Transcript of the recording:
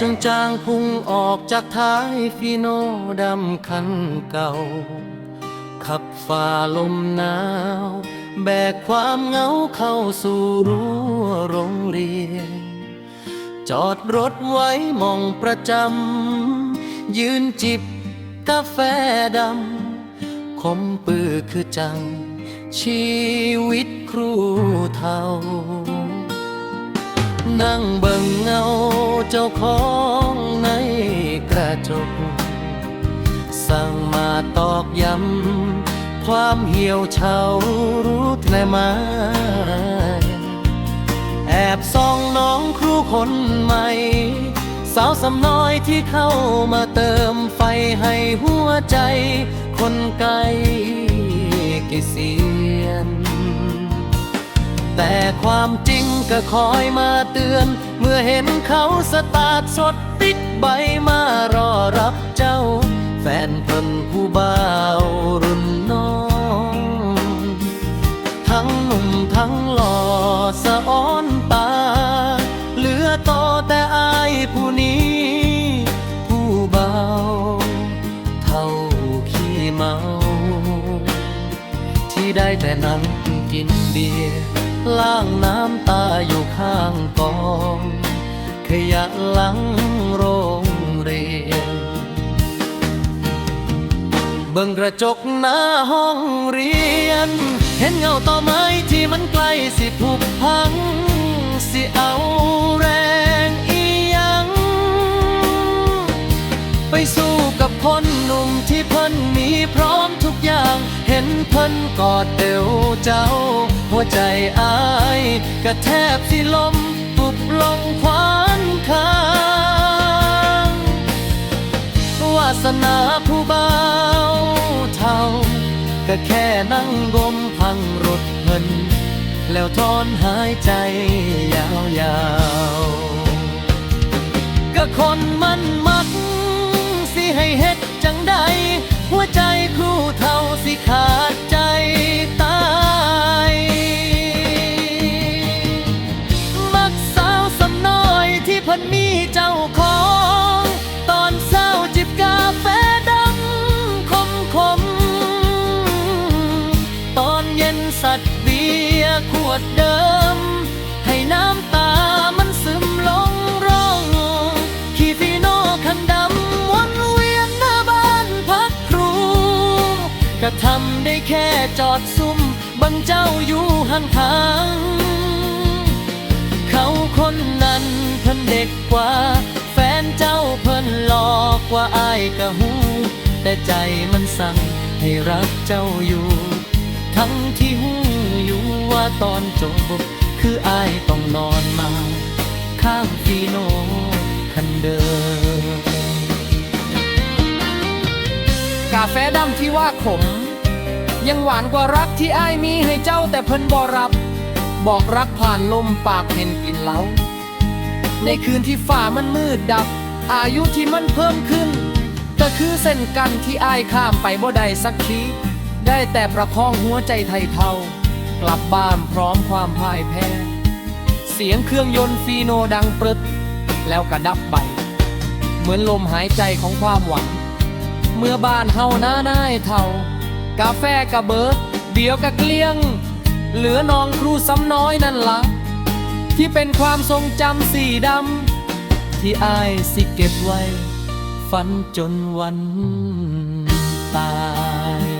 จางๆพุ่งออกจากท้ายฟีโนดำคันเก่า ขับฝ่าลมหนาว แบกความเหงาเข้าสู่รั้วโรงเรียน จอดรถไว้มองประจำ ยืนจิบกาแฟดำคมปือคือจัง ชีวิตครูเทานั่งเบิ่ง จ้าของในกระจก สั่งมาตอกย้ำ ความเหี่ยวเฉารู้แต่มา แอบส่องน้องครูคนใหม่ สาวสำน้อยที่เข้ามาเติมไฟให้หัวใจ คนไกลเกษียณ แต่ความจริงก็คอยมาเตือน เมื่อเห็นเขาสตาร์ทสดติดใบมารอรับเจ้า แฟนเพิ่นผู้บ่าวรุ่นน้อง ทั้งหนุ่มทั้งหล่อสะอ้อนตา เหลือต่อแต่อายผู้นี้ ผู้เบาเท่าขี้เมา ที่ได้แต่นั่งกินเบียร์ ล้างน้ำตาอยู่ข้างกอง ขยะหลังโรงเรียน เบิ่งกระจกหน้าห้องเรียน เห็นเงาต่อไม้ที่มันใกล้สิผุพังสิเอา เพิ่นกอดเอวเจ้า หัวใจอายกระแทบสิลมปุบลงควานค้างวาสนาผู้เบาเท่าก็แค่นั่งกมพังรถเพิ่นแล้วทอนหายใจยาวๆก็คนมันมักสิให้เฮ็ดจังใดันมีเจ้าของ ตอนเศร้าจิบกาแฟดำคมคม ตอนเย็นสัตว์เบียร์ขวดเดิม ให้น้ำตามันซึมลงร่อง ขี่ฟีโนคันดำวนเวียนหน้าบ้านพักครูก็ทำได้แค่จอดซุ่ม บังเจ้าอยู่ห่างทาง ว่าอายกะหูแต่ใจมันสั่งให้รักเจ้าอยู่ ทั้งที่หูอยู่ว่าตอนจบ คืออายต้องนอนมา ข้างฟีโนคันเดิมกาแฟดำที่ว่าขม ยังหวานกว่ารักที่อายมีให้เจ้าแต่เพิ่นบ่รับ บอกรักผ่านลมปากเห็นกลินเหล้าในคืนที่ฝ่ามันมืดดับ อายุที่มันเพิ่มขึ้น ก็คือเส้นกันที่อ้ายข้ามไปบ่ได้สักที ได้แต่ประคองหัวใจไทยเทากลับบ้านพร้อมความพ่ายแพ้ เสียงเครื่องยนต์ฟีโนดังปรึด แล้วกระดับไป เหมือนลมหายใจของความหวัง เมื่อบ้านเฮาหน้าหน้ายเท่ากาแฟกะเบิดเดี๋ยวกะเกลี้ยง เหลือน้องครูซ้ำน้อยนั่นละ ที่เป็นความทรงจำสีดำ ที่อายสิเก็บไว้ ฝันจนวันตาย